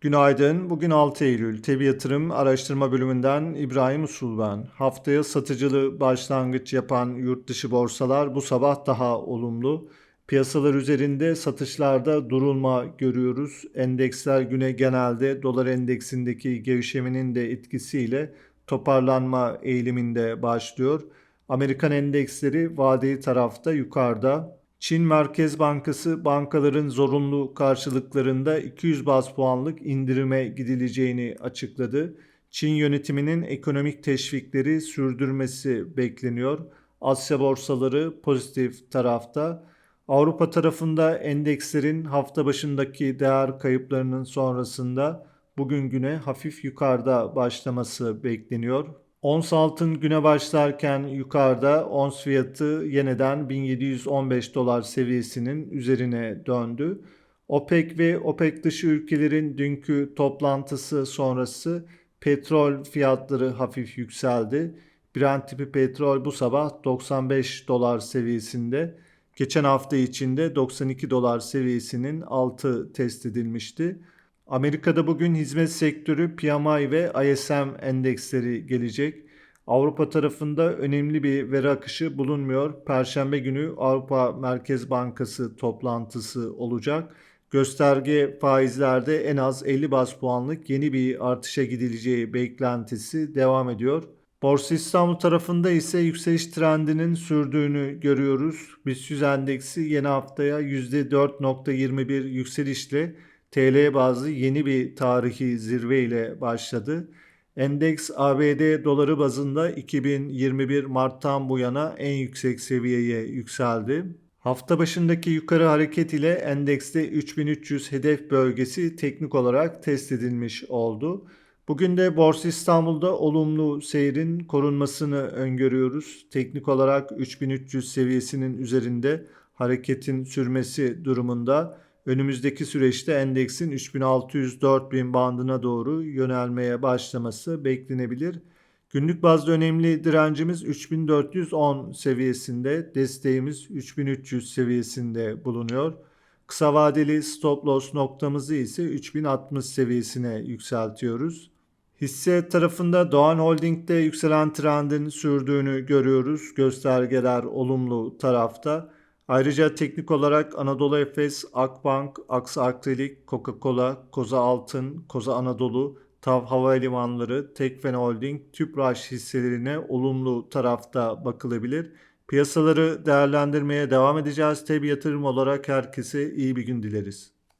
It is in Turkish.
Günaydın. Bugün 6 Eylül. Tebi Yatırım Araştırma Bölümünden İbrahim Usul ben. Haftaya satıcılı başlangıç yapan yurt dışı borsalar bu sabah daha olumlu. Piyasalar üzerinde satışlarda durulma görüyoruz. Endeksler güne genelde dolar endeksindeki gevşemenin de etkisiyle toparlanma eğiliminde başlıyor. Amerikan endeksleri vadeli tarafta yukarıda. Çin Merkez Bankası bankaların zorunlu karşılıklarında 200 baz puanlık indirime gidileceğini açıkladı. Çin yönetiminin ekonomik teşvikleri sürdürmesi bekleniyor. Asya borsaları pozitif tarafta. Avrupa tarafında endekslerin hafta başındaki değer kayıplarının sonrasında bugün güne hafif yukarıda başlaması bekleniyor. Ons altın güne başlarken yukarıda ons fiyatı yeniden 1715 dolar seviyesinin üzerine döndü. OPEC ve OPEC dışı ülkelerin dünkü toplantısı sonrası petrol fiyatları hafif yükseldi. Brent tipi petrol bu sabah 95 dolar seviyesinde. Geçen hafta içinde 92 dolar seviyesinin altı test edilmişti. Amerika'da bugün hizmet sektörü PMI ve ISM endeksleri gelecek. Avrupa tarafında önemli bir veri akışı bulunmuyor. Perşembe günü Avrupa Merkez Bankası toplantısı olacak. Gösterge faizlerde en az 50 bas puanlık yeni bir artışa gidileceği beklentisi devam ediyor. Borsa İstanbul tarafında ise yükseliş trendinin sürdüğünü görüyoruz. BIST 100 endeksi yeni haftaya %4.21 yükselişle TL bazlı yeni bir tarihi zirve ile başladı. Endeks ABD doları bazında 2021 Mart'tan bu yana en yüksek seviyeye yükseldi. Hafta başındaki yukarı hareket ile endekste 3300 hedef bölgesi teknik olarak test edilmiş oldu. Bugün de Borsa İstanbul'da olumlu seyrin korunmasını öngörüyoruz. Teknik olarak 3300 seviyesinin üzerinde hareketin sürmesi durumunda önümüzdeki süreçte endeksin 3600-4000 bandına doğru yönelmeye başlaması beklenebilir. Günlük bazda önemli direncimiz 3410 seviyesinde, desteğimiz 3300 seviyesinde bulunuyor. Kısa vadeli stop loss noktamızı ise 3060 seviyesine yükseltiyoruz. Hisse tarafında Doğan Holding'de yükselen trendin sürdüğünü görüyoruz. Göstergeler olumlu tarafta. Ayrıca teknik olarak Anadolu Efes, Akbank, Aksa Akrilik, Coca-Cola, Koza Altın, Koza Anadolu, TAV Havalimanları, Tekfen Holding, Tüpraş hisselerine olumlu tarafta bakılabilir. Piyasaları değerlendirmeye devam edeceğiz. Tabi yatırım olarak herkese iyi bir gün dileriz.